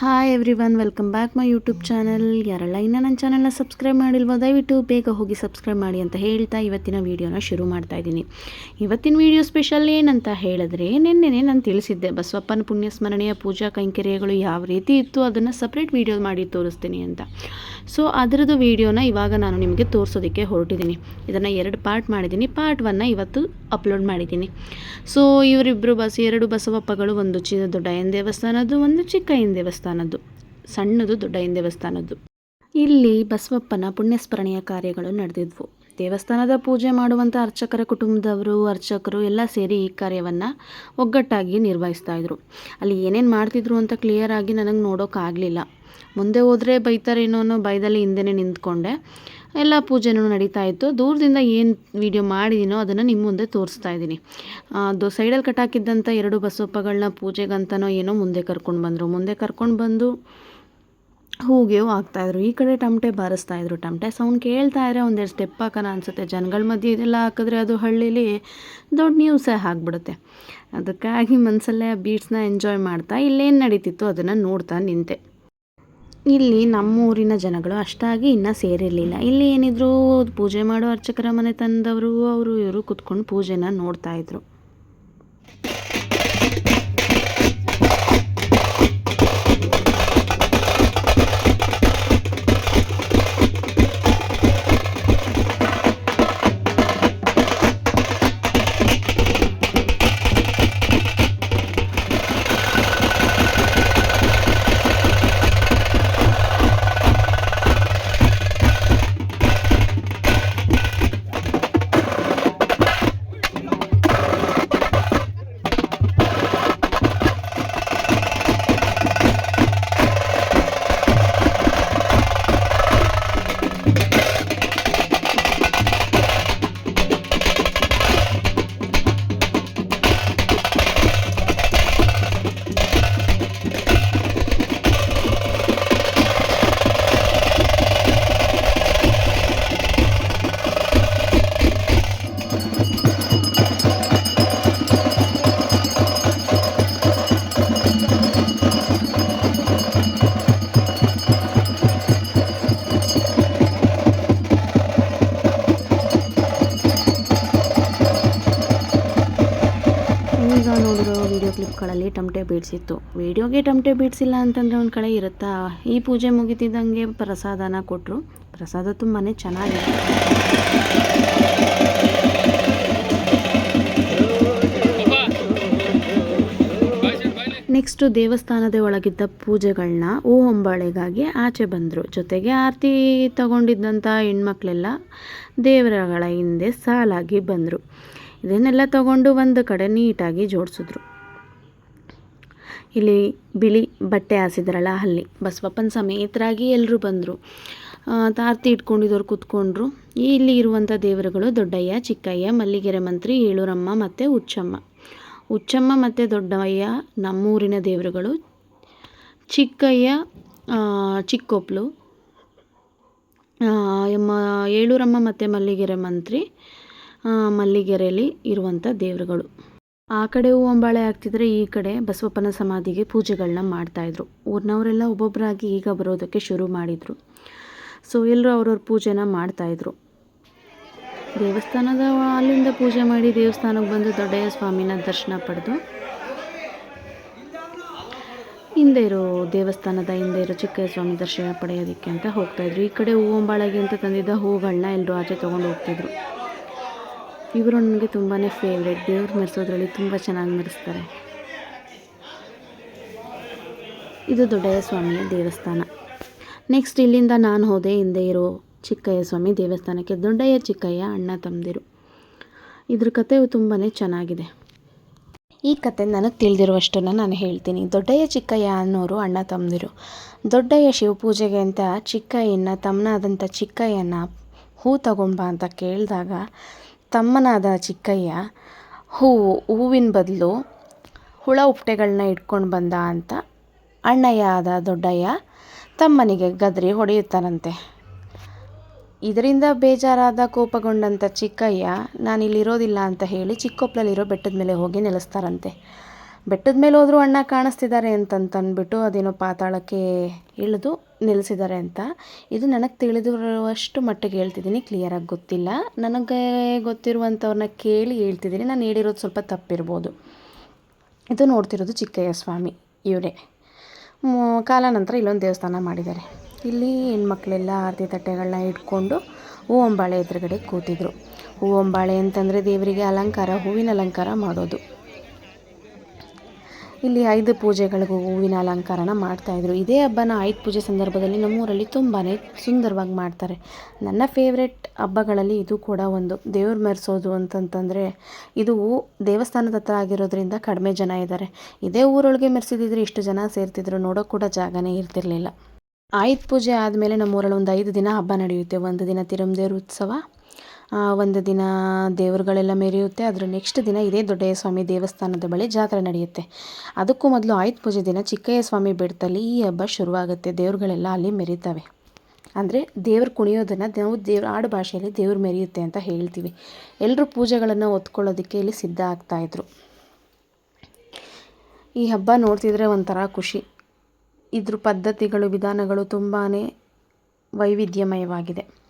Hi everyone welcome back my YouTube channel ಯಾರೆಲ್ಲ ಇನ್ನೂ ನನ್ನ ಚಾನಲ್ನ ಸಬ್ಸ್ಕ್ರೈಬ್ ಮಾಡಿಲ್ವೋ, ದಯವಿಟ್ಟು ಬೇಗ ಹೋಗಿ ಸಬ್ಸ್ಕ್ರೈಬ್ ಮಾಡಿ ಅಂತ ಹೇಳ್ತಾ ಇವತ್ತಿನ ವೀಡಿಯೋನ ಶುರು ಮಾಡ್ತಾ ಇದ್ದೀನಿ. ಇವತ್ತಿನ ವೀಡಿಯೋ ಸ್ಪೆಷಲ್ ಏನಂತ ಹೇಳಿದ್ರೆ, ನಿನ್ನೆನೆ ನಾನು ತಿಳಿಸಿದ್ದೆ, ಬಸವಪ್ಪನ ಪುಣ್ಯ ಸ್ಮರಣೆಯ ಪೂಜಾ ಕೈಂಕರ್ಯಗಳು ಯಾವ ರೀತಿ ಇತ್ತು ಅದನ್ನು ಸಪ್ರೇಟ್ ವೀಡಿಯೋ ಮಾಡಿ ತೋರಿಸ್ತೀನಿ ಅಂತ. ಸೊ ಅದರದ್ದು ವೀಡಿಯೋನ ಇವಾಗ ನಾನು ನಿಮಗೆ ತೋರಿಸೋದಕ್ಕೆ ಹೊರಟಿದ್ದೀನಿ. ಇದನ್ನು ಎರಡು ಪಾರ್ಟ್ ಮಾಡಿದ್ದೀನಿ. ಪಾರ್ಟ್ ಒನ್ನ ಇವತ್ತು ಅಪ್ಲೋಡ್ ಮಾಡಿದ್ದೀನಿ. ಸೊ ಇವರಿಬ್ಬರು ಬಸ್, ಎರಡು ಬಸವಪ್ಪಗಳು, ಒಂದು ಚಿ ದೊಡ್ಡಯ್ಯನ ದೇವಸ್ಥಾನದ್ದು, ಒಂದು ಚಿಕ್ಕಯ್ಯನ ದೇವಸ್ಥಾನದ್ದು, ಸಣ್ಣದು ದೊಡ್ಡಯ್ಯನ ದೇವಸ್ಥಾನದ್ದು. ಇಲ್ಲಿ ಬಸವಪ್ಪನ ಪುಣ್ಯಸ್ಮರಣೆಯ ಕಾರ್ಯಗಳು ನಡೆದಿದ್ವು. ದೇವಸ್ಥಾನದ ಪೂಜೆ ಮಾಡುವಂಥ ಅರ್ಚಕರ ಕುಟುಂಬದವರು, ಅರ್ಚಕರು ಎಲ್ಲ ಸೇರಿ ಈ ಕಾರ್ಯವನ್ನು ಒಗ್ಗಟ್ಟಾಗಿ ನಿರ್ವಹಿಸ್ತಾ ಇದ್ರು. ಅಲ್ಲಿ ಏನೇನು ಮಾಡ್ತಿದ್ರು ಅಂತ ಕ್ಲಿಯರ್ ಆಗಿ ನನಗೆ ನೋಡೋಕ್ಕಾಗಲಿಲ್ಲ ಮುಂದೆ ಹೋದರೆ ಬೈತಾರೇನೋ ಅನ್ನೋ ಭಯದಲ್ಲಿ ಹಿಂದೆನೇ ನಿಂತ್ಕೊಂಡೆ. ಎಲ್ಲ ಪೂಜೆನೂ ನಡೀತಾ ಇತ್ತು. ದೂರದಿಂದ ಏನು ವಿಡಿಯೋ ಮಾಡಿದ್ದೀನೋ ಅದನ್ನು ನಿಮ್ಮ ಮುಂದೆ ತೋರಿಸ್ತಾ ಇದ್ದೀನಿ. ಅದು ಸೈಡಲ್ಲಿ ಕಟ್ಟಾಕಿದ್ದಂಥ ಎರಡು ಬಸವಪ್ಪಗಳನ್ನ ಪೂಜೆಗಂತನೋ ಏನೋ ಮುಂದೆ ಕರ್ಕೊಂಡು ಬಂದರು. ಮುಂದೆ ಕರ್ಕೊಂಡು ಬಂದು ಹೂಗೆವು ಹಾಕ್ತಾಯಿದ್ರು ಈ ಕಡೆ ಟಮಟೆ ಬಾರಿಸ್ತಾಯಿದ್ರು ಟಮಟೆ ಸೌಂಡ್ ಕೇಳ್ತಾ ಇದ್ರೆ ಒಂದೆರಡು ಸ್ಟೆಪ್ ಹಾಕೋಣ ಅನಿಸುತ್ತೆ. ಜನಗಳ ಮಧ್ಯೆ ಇದೆಲ್ಲ ಹಾಕಿದ್ರೆ ಅದು ಹಳ್ಳಿಲಿ ದೊಡ್ಡ ನ್ಯೂಸೇ ಆಗಿಬಿಡುತ್ತೆ. ಅದಕ್ಕಾಗಿ ಮನಸ್ಸಲ್ಲೇ ಬೀಟ್ಸ್ನ ಎಂಜಾಯ್ ಮಾಡ್ತಾ ಇಲ್ಲೇನು ನಡೀತಿತ್ತು ಅದನ್ನು ನೋಡ್ತಾ ನಿಂತೆ. ಇಲ್ಲಿ ನಮ್ಮೂರಿನ ಜನಗಳು ಅಷ್ಟಾಗಿ ಇನ್ನೂ ಸೇರಿರಲಿಲ್ಲ. ಇಲ್ಲಿ ಏನಿದ್ರು ಪೂಜೆ ಮಾಡೋ ಅರ್ಚಕರ ಮನೆ ತಂದವರು, ಅವರು ಇವರು ಕುತ್ಕೊಂಡು ಪೂಜೆನ ನೋಡ್ತಾ ಕ್ಲಿಪ್ಗಳಲ್ಲಿ ಟಮಟೆ ಬೀಡ್ಸಿತ್ತು ವಿಡಿಯೋಗೆ ಟಮಟೆ ಬೀಡ್ಸಿಲ್ಲ ಅಂತಂದರೆ ಒಂದು ಕಡೆ ಇರುತ್ತಾ? ಈ ಪೂಜೆ ಮುಗಿತಿದ್ದಂಗೆ ಪ್ರಸಾದನ ಕೊಟ್ಟರು ಪ್ರಸಾದ ತುಂಬಾ ಚೆನ್ನಾಗಿತ್ತು ನೆಕ್ಸ್ಟು ದೇವಸ್ಥಾನದ ಒಳಗಿದ್ದ ಪೂಜೆಗಳನ್ನ ಹೂ ಹೊಂಬಾಳೆಗಾಗಿ ಆಚೆ ಬಂದರು. ಜೊತೆಗೆ ಆರತಿ ತಗೊಂಡಿದ್ದಂಥ ಹೆಣ್ಮಕ್ಳೆಲ್ಲ ದೇವರಗಳ ಹಿಂದೆ ಸಾಲಾಗಿ ಬಂದರು. ಇದನ್ನೆಲ್ಲ ತಗೊಂಡು ಒಂದು ಕಡೆ ನೀಟಾಗಿ ಜೋಡಿಸಿದ್ರು. ಇಲ್ಲಿ ಬಿಳಿ ಬಟ್ಟೆ ಹಾಸಿದ್ರಲ್ಲ, ಅಲ್ಲಿ. ಬಸವಪ್ಪನ ಸಮೇತರಾಗಿ ಎಲ್ಲರೂ ಬಂದರು. ತಾರ್ತಿ ಇಟ್ಕೊಂಡಿದ್ದವ್ರು ಕೂತ್ಕೊಂಡ್ರು. ಇಲ್ಲಿ ಇರುವಂಥ ದೇವರುಗಳು ದೊಡ್ಡಯ್ಯ, ಚಿಕ್ಕಯ್ಯ, ಮಲ್ಲಿಗೆರೆ ಮಂತ್ರಿ, ಏಳೂರಮ್ಮ ಮತ್ತು ಹುಚ್ಚಮ್ಮ. ಹುಚ್ಚಮ್ಮ ಮತ್ತು ದೊಡ್ಡಯ್ಯ ನಮ್ಮೂರಿನ ದೇವರುಗಳು. ಚಿಕ್ಕಯ್ಯ ಚಿಕ್ಕೊಪ್ಲು. ಎಮ್ಮ ಏಳೂರಮ್ಮ ಮತ್ತು ಮಲ್ಲಿಗೆರೆ ಮಂತ್ರಿ ಮಲ್ಲಿಗೆರೆಯಲ್ಲಿ ಇರುವಂಥ ದೇವರುಗಳು. ಆ ಕಡೆ ಹೂವಂಬಾಳೆ ಆಗ್ತಿದ್ರೆ ಈ ಕಡೆ ಬಸವಪ್ಪನ ಸಮಾಧಿಗೆ ಪೂಜೆಗಳನ್ನ ಮಾಡ್ತಾಯಿದ್ರು. ಊರಿನವರೆಲ್ಲ ಒಬ್ಬೊಬ್ಬರಾಗಿ ಈಗ ಬರೋದಕ್ಕೆ ಶುರು ಮಾಡಿದರು. ಸೊ ಎಲ್ಲರೂ ಅವ್ರವ್ರ ಪೂಜೆನ ಮಾಡ್ತಾಯಿದ್ರು. ದೇವಸ್ಥಾನದ ಅಲ್ಲಿಂದ ಪೂಜೆ ಮಾಡಿ ದೇವಸ್ಥಾನಕ್ಕೆ ಬಂದು ದೊಡ್ಡಯ್ಯ ಸ್ವಾಮಿನ ದರ್ಶನ ಪಡೆದು, ಹಿಂದೆ ಇರೋ ದೇವಸ್ಥಾನದ ಹಿಂದೆ ಇರೋ ಚಿಕ್ಕಯ್ಯ ಸ್ವಾಮಿ ದರ್ಶನ ಪಡೆಯೋದಕ್ಕೆ ಅಂತ ಹೋಗ್ತಾಯಿದ್ರು. ಈ ಕಡೆ ಹೂವಂಬಾಳೆಗೆ ಅಂತ ತಂದಿದ್ದ ಹೂಗಳನ್ನ ಎಲ್ಲರೂ ಆಚೆ ತೊಗೊಂಡು ಹೋಗ್ತಿದ್ರು. ಇವರು ನನಗೆ ತುಂಬಾ ಫೇವ್ರೇಟ್ ದೇವ್ರು ಮೆರೆಸೋದ್ರಲ್ಲಿ ತುಂಬ ಚೆನ್ನಾಗಿ ಮೆರೆಸ್ತಾರೆ. ಇದು ದೊಡ್ಡಯ್ಯ ಸ್ವಾಮಿಯ ದೇವಸ್ಥಾನ. ನೆಕ್ಸ್ಟ್ ಇಲ್ಲಿಂದ ನಾನು ಹೋದೆ, ಹಿಂದೆ ಇರೋ ಚಿಕ್ಕಯ್ಯ ಸ್ವಾಮಿ ದೇವಸ್ಥಾನಕ್ಕೆ. ದೊಡ್ಡಯ್ಯ, ಚಿಕ್ಕಯ್ಯ, ಅಣ್ಣ ತಮ್ಮದಿರು ಇದ್ರ ಕತೆ ತುಂಬಾ ಚೆನ್ನಾಗಿದೆ. ಈ ಕತೆ ನನಗೆ ತಿಳಿದಿರುವಷ್ಟನ್ನು ನಾನು ಹೇಳ್ತೀನಿ. ದೊಡ್ಡಯ್ಯ, ಚಿಕ್ಕಯ್ಯ ಅನ್ನೋರು ಅಣ್ಣ ತಮ್ಮದಿರು ದೊಡ್ಡಯ್ಯ ಶಿವಪೂಜೆಗೆ ಅಂತ ಚಿಕ್ಕಯ್ಯನ ತಮ್ಮನಾದಂಥ ಚಿಕ್ಕಯ್ಯನ ಹೂ ತಗೊಂಬ ಅಂತ ಕೇಳಿದಾಗ ತಮ್ಮನಾದ ಚಿಕ್ಕಯ್ಯ ಹೂವು, ಹೂವಿನ ಬದಲು ಹುಳ ಉಪ್ಟೆಗಳನ್ನ ಇಟ್ಕೊಂಡು ಬಂದ ಅಂತ ಅಣ್ಣಯ್ಯ ಆದ ದೊಡ್ಡಯ್ಯ ತಮ್ಮನಿಗೆ ಗದರಿ ಹೊಡೆಯುತ್ತಾನಂತೆ. ಇದರಿಂದ ಬೇಜಾರಾದ ಕೋಪಗೊಂಡಂಥ ಚಿಕ್ಕಯ್ಯ, ನಾನಿಲ್ಲಿರೋದಿಲ್ಲ ಅಂತ ಹೇಳಿ ಚಿಕ್ಕೊಪ್ಪಲಲ್ಲಿರೋ ಬೆಟ್ಟದ ಮೇಲೆ ಹೋಗಿ ನೆಲೆಸ್ತಾರಂತೆ. ಬೆಟ್ಟದ ಮೇಲೆ ಹೋದರೂ ಅಣ್ಣ ಕಾಣಿಸ್ತಿದ್ದಾರೆ ಅಂತಂತಂದ್ಬಿಟ್ಟು ಅದೇನೋ ಪಾತಾಳಕ್ಕೆ ಇಳಿದು ನಿಲ್ಲಿಸಿದ್ದಾರೆ ಅಂತ. ಇದು ನನಗೆ ತಿಳಿದಿರುವಷ್ಟು ಮಟ್ಟಿಗೆ ಹೇಳ್ತಿದ್ದೀನಿ ಕ್ಲಿಯರಾಗಿ ಗೊತ್ತಿಲ್ಲ. ನನಗೆ ಗೊತ್ತಿರುವಂಥವ್ರನ್ನ ಕೇಳಿ ಹೇಳ್ತಿದ್ದೀನಿ, ನಾನು ಹೇಳಿರೋದು ಸ್ವಲ್ಪ ತಪ್ಪಿರ್ಬೋದು. ಇದು ನೋಡ್ತಿರೋದು ಚಿಕ್ಕಯ್ಯ ಸ್ವಾಮಿ ಇವರೇ ಕಾಲಾನಂತರ ಇಲ್ಲೊಂದು ದೇವಸ್ಥಾನ ಮಾಡಿದ್ದಾರೆ. ಇಲ್ಲಿ ಹೆಣ್ಮಕ್ಳೆಲ್ಲ ಆರತಿ ತಟ್ಟೆಗಳನ್ನ ಇಟ್ಕೊಂಡು ಹೂವಂಬಾಳೆ ಎದುರುಗಡೆ ಕೂತಿದ್ರು. ಹೂವಂಬಾಳೆ ಅಂತಂದರೆ ದೇವರಿಗೆ ಅಲಂಕಾರ, ಹೂವಿನ ಅಲಂಕಾರ ಮಾಡೋದು. ಇಲ್ಲಿ ಐದು ಪೂಜೆಗಳಿಗೂ ಹೂವಿನ ಅಲಂಕಾರನ ಮಾಡ್ತಾಯಿದ್ರು ಇದೇ ಹಬ್ಬನ ಆಯುಧ ಪೂಜೆ ಸಂದರ್ಭದಲ್ಲಿ ನಮ್ಮೂರಲ್ಲಿ ತುಂಬಾ ಸುಂದರವಾಗಿ ಮಾಡ್ತಾರೆ. ನನ್ನ ಫೇವ್ರೆಟ್ ಹಬ್ಬಗಳಲ್ಲಿ ಇದು ಕೂಡ ಒಂದು. ದೇವ್ರು ಮೆರೆಸೋದು ಅಂತಂತಂದರೆ ಇದು ದೇವಸ್ಥಾನದ ಹತ್ರ ಆಗಿರೋದ್ರಿಂದ ಕಡಿಮೆ ಜನ ಇದ್ದಾರೆ ಇದೇ ಊರೊಳಗೆ ಮೆರೆಸಿದಿದ್ರೆ ಇಷ್ಟು ಜನ ಸೇರ್ತಿದ್ರು. ನೋಡೋಕೆ ಕೂಡ ಜಾಗನೇ ಇರ್ತಿರಲಿಲ್ಲ. ಆಯುಧ ಪೂಜೆ ಆದಮೇಲೆ ನಮ್ಮೂರಲ್ಲಿ ಒಂದು ಐದು ದಿನ ಹಬ್ಬ ನಡೆಯುತ್ತೆ. ಒಂದು ದಿನ ತಿರುಮದೇವ್ರ ಉತ್ಸವ ಒಂದು ದಿನ ದೇವರುಗಳೆಲ್ಲ ಮೆರೆಯುತ್ತೆ. ಅದರ ನೆಕ್ಸ್ಟ್ ದಿನ ಇದೇ ದೊಡ್ಡಯ್ಯ ಸ್ವಾಮಿ ದೇವಸ್ಥಾನದ ಬಳಿ ಜಾತ್ರೆ ನಡೆಯುತ್ತೆ. ಅದಕ್ಕೂ ಮೊದಲು ಆಯುಧ ಪೂಜೆ ದಿನ ಚಿಕ್ಕಯ್ಯ ಸ್ವಾಮಿ ಬೆಟ್ಟದಲ್ಲಿ ಈ ಹಬ್ಬ ಶುರುವಾಗುತ್ತೆ. ದೇವರುಗಳೆಲ್ಲ ಅಲ್ಲಿ ಮೆರೀತವೆ. ಅಂದರೆ ದೇವ್ರು ಕುಣಿಯೋದನ್ನು ನಾವು ದೇವ್ರ ಆಡು ಭಾಷೆಯಲ್ಲಿ ದೇವ್ರು ಮೆರೆಯುತ್ತೆ ಅಂತ ಹೇಳ್ತೀವಿ. ಎಲ್ಲರೂ ಪೂಜೆಗಳನ್ನು ಒತ್ಕೊಳ್ಳೋದಕ್ಕೆ ಇಲ್ಲಿ ಸಿದ್ಧ ಆಗ್ತಾಯಿದ್ರು ಈ ಹಬ್ಬ ನೋಡ್ತಿದ್ರೆ ಒಂಥರ ಖುಷಿ. ಇದ್ರ ಪದ್ಧತಿಗಳು, ವಿಧಾನಗಳು ತುಂಬಾ ವೈವಿಧ್ಯಮಯವಾಗಿದೆ.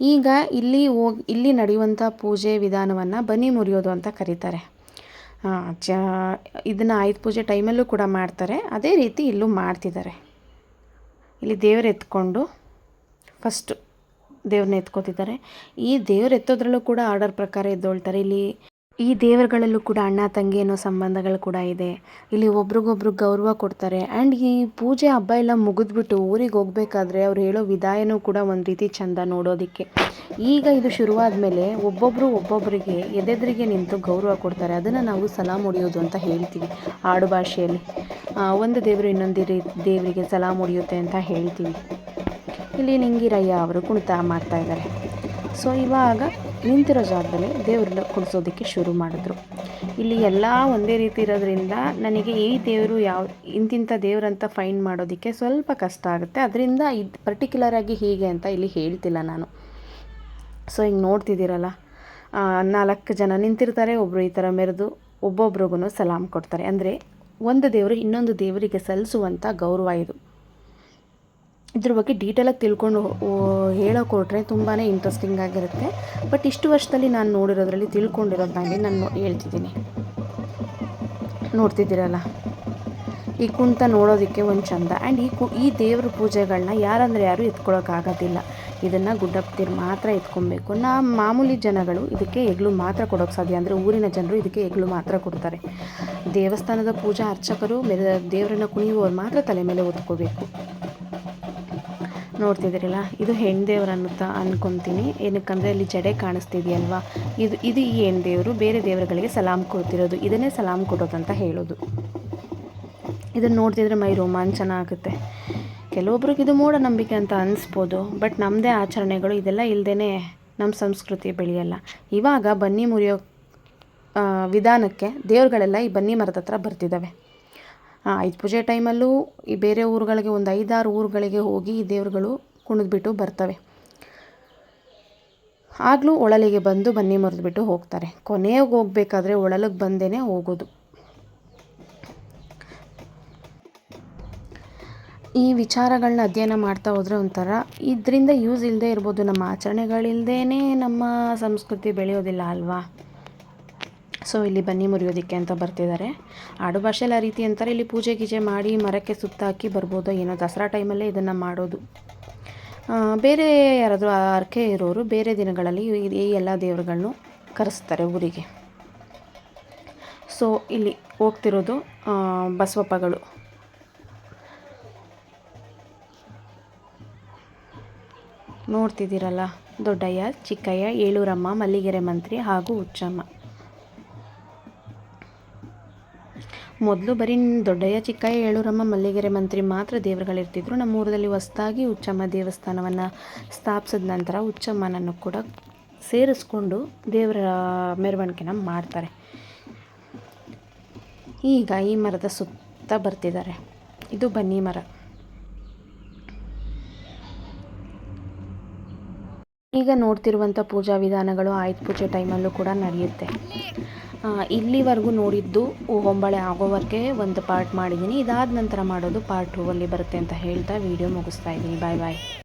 ಈಗ ಇಲ್ಲಿ ಹೋಗಿ ಇಲ್ಲಿ ನಡೆಯುವಂಥ ಪೂಜೆ ವಿಧಾನವನ್ನು ಬನ್ನಿ ಮುರಿಯೋದು ಅಂತ ಕರೀತಾರೆ. ಚ, ಇದನ್ನು ಆಯುಧ ಪೂಜೆ ಟೈಮಲ್ಲೂ ಕೂಡ ಮಾಡ್ತಾರೆ. ಅದೇ ರೀತಿ ಇಲ್ಲೂ ಮಾಡ್ತಿದ್ದಾರೆ. ಇಲ್ಲಿ ದೇವರು ಎತ್ಕೊಂಡು ಫಸ್ಟು ದೇವ್ರನ್ನ ಎತ್ಕೋತಿದ್ದಾರೆ. ಈ ದೇವ್ರು ಎತ್ತೋದ್ರಲ್ಲೂ ಕೂಡ ಆರ್ಡರ್ ಪ್ರಕಾರ ಎದ್ದೊಳ್ತಾರೆ. ಇಲ್ಲಿ ಈ ದೇವರುಗಳಲ್ಲೂ ಕೂಡ ಅಣ್ಣ, ತಂಗಿ ಅನ್ನೋ ಸಂಬಂಧಗಳು ಕೂಡ ಇದೆ. ಇಲ್ಲಿ ಒಬ್ರಿಗೊಬ್ರು ಗೌರವ ಕೊಡ್ತಾರೆ. ಆ್ಯಂಡ್ ಈ ಪೂಜೆ ಹಬ್ಬ ಎಲ್ಲ ಮುಗಿದ್ಬಿಟ್ಟು ಊರಿಗೆ ಹೋಗ್ಬೇಕಾದ್ರೆ ಅವ್ರು ಹೇಳೋ ವಿದಾಯನೂ ಕೂಡ ಒಂದು ರೀತಿ ಚಂದ ನೋಡೋದಕ್ಕೆ. ಈಗ ಇದು ಶುರುವಾದ ಮೇಲೆ ಒಬ್ಬೊಬ್ಬರು ಒಬ್ಬೊಬ್ಬರಿಗೆ ಎದೆದ್ರಿಗೆ ನಿಂತು ಗೌರವ ಕೊಡ್ತಾರೆ. ಅದನ್ನು ನಾವು ಸಲಾಮ್ ಹೊಡಿಯೋದು ಅಂತ ಹೇಳ್ತೀವಿ ಆಡು ಭಾಷೆಯಲ್ಲಿ. ಒಂದು ದೇವರು ಇನ್ನೊಂದು ದೇವರಿಗೆ ಸಲಾಮ್ ಹೊಡಿಯುತ್ತೆ ಅಂತ ಹೇಳ್ತೀವಿ. ಇಲ್ಲಿ ನಿಂಗಿರಯ್ಯ ಅವರು ಕುಣಿತ ಮಾಡ್ತಾ ಇದ್ದಾರೆ. ಸೊ ಇವಾಗ ನಿಂತಿರೋ ಜಾಗದಲ್ಲೇ ದೇವ್ರನ್ನ ಕುಡಿಸೋದಕ್ಕೆ ಶುರು ಮಾಡಿದ್ರು. ಇಲ್ಲಿ ಎಲ್ಲ ಒಂದೇ ರೀತಿ ಇರೋದ್ರಿಂದ ನನಗೆ ಈ ದೇವರು ಯಾವ, ಇಂತಿಂಥ ದೇವರಂತ ಫೈಂಡ್ ಮಾಡೋದಕ್ಕೆ ಸ್ವಲ್ಪ ಕಷ್ಟ ಆಗುತ್ತೆ. ಅದರಿಂದ ಇದು ಪರ್ಟಿಕ್ಯುಲರಾಗಿ ಹೀಗೆ ಅಂತ ಇಲ್ಲಿ ಹೇಳ್ತಿಲ್ಲ ನಾನು. ಸೊ ಹಿಂಗೆ ನೋಡ್ತಿದ್ದೀರಲ್ಲ ನಾಲ್ಕು ಜನ ನಿಂತಿರ್ತಾರೆ ಒಬ್ಬರು ಈ ಥರ ಮೆರೆದು ಒಬ್ಬೊಬ್ರಿಗೂ ಸಲಾಮ್ ಕೊಡ್ತಾರೆ. ಅಂದರೆ, ಒಂದು ದೇವರು ಇನ್ನೊಂದು ದೇವರಿಗೆ ಸಲ್ಲಿಸುವಂಥ ಗೌರವ ಇದು. ಇದ್ರ ಬಗ್ಗೆ ಡೀಟೇಲಾಗಿ ತಿಳ್ಕೊಂಡು ಹೇಳೋಕೆ ಕೊಟ್ಟರೆ ತುಂಬಾ ಇಂಟ್ರೆಸ್ಟಿಂಗ್ ಆಗಿರುತ್ತೆ. ಬಟ್ ಇಷ್ಟು ವರ್ಷದಲ್ಲಿ ನಾನು ನೋಡಿರೋದ್ರಲ್ಲಿ ತಿಳ್ಕೊಂಡಿರೋದಾಗಿ ನಾನು ಹೇಳ್ತಿದ್ದೀನಿ. ನೋಡ್ತಿದ್ದೀರಲ್ಲ? ಈ ಕುಂತ ನೋಡೋದಕ್ಕೆ ಒಂದು ಚಂದ. ಆ್ಯಂಡ್ ಈ ಕು, ಈ ದೇವ್ರ ಪೂಜೆಗಳನ್ನ ಯಾರಂದರೆ ಯಾರು ಎತ್ಕೊಳ್ಳೋಕ್ಕಾಗೋದಿಲ್ಲ ಇದನ್ನು ಗುಡ್ಡಪ್ತಿರು ಮಾತ್ರ ಎತ್ಕೊಬೇಕು. ನಾ ಮಾಮೂಲಿ ಜನಗಳು ಇದಕ್ಕೆ ಹೆಗ್ಲು ಮಾತ್ರ ಕೊಡೋಕೆ ಸಾಧ್ಯ. ಅಂದರೆ ಊರಿನ ಜನರು ಇದಕ್ಕೆ ಹೆಗ್ಲು ಮಾತ್ರ ಕೊಡ್ತಾರೆ. ದೇವಸ್ಥಾನದ ಪೂಜಾ ಅರ್ಚಕರು ದೇವರನ್ನ ಕುಣಿಯುವವರು ಮಾತ್ರ ತಲೆ ಮೇಲೆ ಒತ್ಕೋಬೇಕು ನೋಡ್ತಿದ್ದೀರಲ್ಲ? ಇದು ಹೆಣ್ಣು ಅನ್ನುತ್ತಾ ಅನ್ಕೊತೀನಿ. ಏನಕ್ಕಂದರೆ ಅಲ್ಲಿ ಜಡೆ ಕಾಣಿಸ್ತಿದೆಯಲ್ವಾ? ಇದು ಇದು ಈ ಹೆಣ್ಣು ದೇವರು ಬೇರೆ ದೇವರುಗಳಿಗೆ ಸಲಾಮ್ ಕೊಡ್ತಿರೋದು. ಇದನ್ನೇ ಸಲಾಮ್ ಕೊಡೋದಂತ ಹೇಳೋದು. ಇದನ್ನು ನೋಡ್ತಿದ್ರೆ ಮೈ ರೋಮಾಂಚನ ಆಗುತ್ತೆ. ಕೆಲವೊಬ್ರಿಗೆ ಇದು ಮೂಢನಂಬಿಕೆ ಅಂತ ಅನಿಸ್ಬೋದು. ಬಟ್ ನಮ್ಮದೇ ಆಚರಣೆಗಳು ಇದೆಲ್ಲ ಇಲ್ಲದೇ ನಮ್ಮ ಸಂಸ್ಕೃತಿ ಬೆಳೆಯಲ್ಲ. ಇವಾಗ ಬನ್ನಿ ಮುರಿಯೋ ವಿಧಾನಕ್ಕೆ ದೇವ್ರುಗಳೆಲ್ಲ ಈ ಬನ್ನಿ ಮರದ ಹತ್ರ ಬರ್ತಿದ್ದಾವೆ. ಐದು ಪೂಜೆ ಟೈಮಲ್ಲೂ ಈ ಬೇರೆ ಊರುಗಳಿಗೆ ಒಂದು ಐದಾರು ಊರುಗಳಿಗೆ ಹೋಗಿ ಈ ದೇವರುಗಳು ಕುಣಿದ್ಬಿಟ್ಟು ಬರ್ತವೆ. ಆಗಲೂ ಒಳಲಿಗೆ ಬಂದು ಬನ್ನಿ ಮುರಿದ್ಬಿಟ್ಟು ಹೋಗ್ತಾರೆ. ಕೊನೆಗೆ ಹೋಗಬೇಕಾದ್ರೆ ಒಳಲಿಗೆ ಬಂದೇ ಹೋಗೋದು. ಈ ವಿಚಾರಗಳನ್ನ ಅಧ್ಯಯನ ಮಾಡ್ತಾ ಹೋದರೆ ಒಂಥರ ಇದರಿಂದ ಯೂಸ್ ಇಲ್ಲದೆ ಇರ್ಬೋದು. ನಮ್ಮ ಆಚರಣೆಗಳಿಲ್ಲದೇ ನಮ್ಮ ಸಂಸ್ಕೃತಿ ಬೆಳೆಯೋದಿಲ್ಲ ಅಲ್ವಾ? ಸೊ ಇಲ್ಲಿ ಬನ್ನಿ ಮುರಿಯೋದಕ್ಕೆ ಅಂತ ಬರ್ತಿದ್ದಾರೆ. ಆಡು ಭಾಷೆಯಲ್ಲಿ ಆ ರೀತಿ ಅಂತಾರೆ, ಇಲ್ಲಿ ಪೂಜೆ ಗೀಜೆ ಮಾಡಿ ಮರಕ್ಕೆ ಸುತ್ತಾಕಿ ಬರ್ಬೋದು ಏನೋ ದಸರಾ ಟೈಮಲ್ಲೇ ಇದನ್ನು ಮಾಡೋದು. ಬೇರೆ ಯಾರಾದರೂ ಅರ್ಕೆ ಇರೋರು ಬೇರೆ ದಿನಗಳಲ್ಲಿ ಈ ಎಲ್ಲ ದೇವರುಗಳನ್ನು ಕರೆಸ್ತಾರೆ ಊರಿಗೆ. ಸೊ ಇಲ್ಲಿ ಹೋಗ್ತಿರೋದು ಬಸವಪ್ಪಗಳು. ನೋಡ್ತಿದ್ದೀರಲ್ಲ, ದೊಡ್ಡಯ್ಯ, ಚಿಕ್ಕಯ್ಯ, ಏಳೂರಮ್ಮ, ಮಲ್ಲಿಗೆರೆ ಮಂತ್ರಿ ಹಾಗೂ ಹುಚ್ಚಮ್ಮ. ಮೊದಲು ಬರೀ ದೊಡ್ಡಯ್ಯ, ಚಿಕ್ಕಯ್ಯ ಏಳೂರಮ್ಮ ಮಲ್ಲಿಗೆರೆ ಮಂತ್ರಿ ಮಾತ್ರ ದೇವರುಗಳಿರ್ತಿದ್ರು. ನಮ್ಮ ಊರಲ್ಲಿ ಹೊಸ್ದಾಗಿ ಉಚ್ಚಮ್ಮ ದೇವಸ್ಥಾನವನ್ನು ಸ್ಥಾಪಿಸಿದ ನಂತರ ಉಚ್ಚಮ್ಮನನ್ನು ಕೂಡ ಸೇರಿಸ್ಕೊಂಡು ದೇವರ ಮೆರವಣಿಗೆನ ಮಾಡ್ತಾರೆ. ಈಗ ಈ ಮರದ ಸುತ್ತ ಬರ್ತಿದ್ದಾರೆ. ಇದು ಬನ್ನಿ ಮರ. ಈಗ ನೋಡ್ತಿರುವಂಥ ಪೂಜಾ ವಿಧಾನಗಳು ಆಯುಧ ಪೂಜೆ ಟೈಮಲ್ಲೂ ಕೂಡ ನಡೆಯುತ್ತೆ. ಇಲ್ಲಿವರೆಗೂ ನೋಡಿದ್ದು ಹೊಂಬಳೆ ಆಗೋವರೆಗೆ ಒಂದು ಪಾರ್ಟ್ ಮಾಡಿದ್ದೀನಿ. ಇದಾದ ನಂತರ ಮಾಡೋದು ಪಾರ್ಟ್ ಟೂ ಅಲ್ಲಿ ಬರುತ್ತೆ ಅಂತ ಹೇಳ್ತಾ ವಿಡಿಯೋ ಮುಗಿಸ್ತಾ ಇದ್ದೀನಿ. ಬಾಯ್ ಬಾಯ್.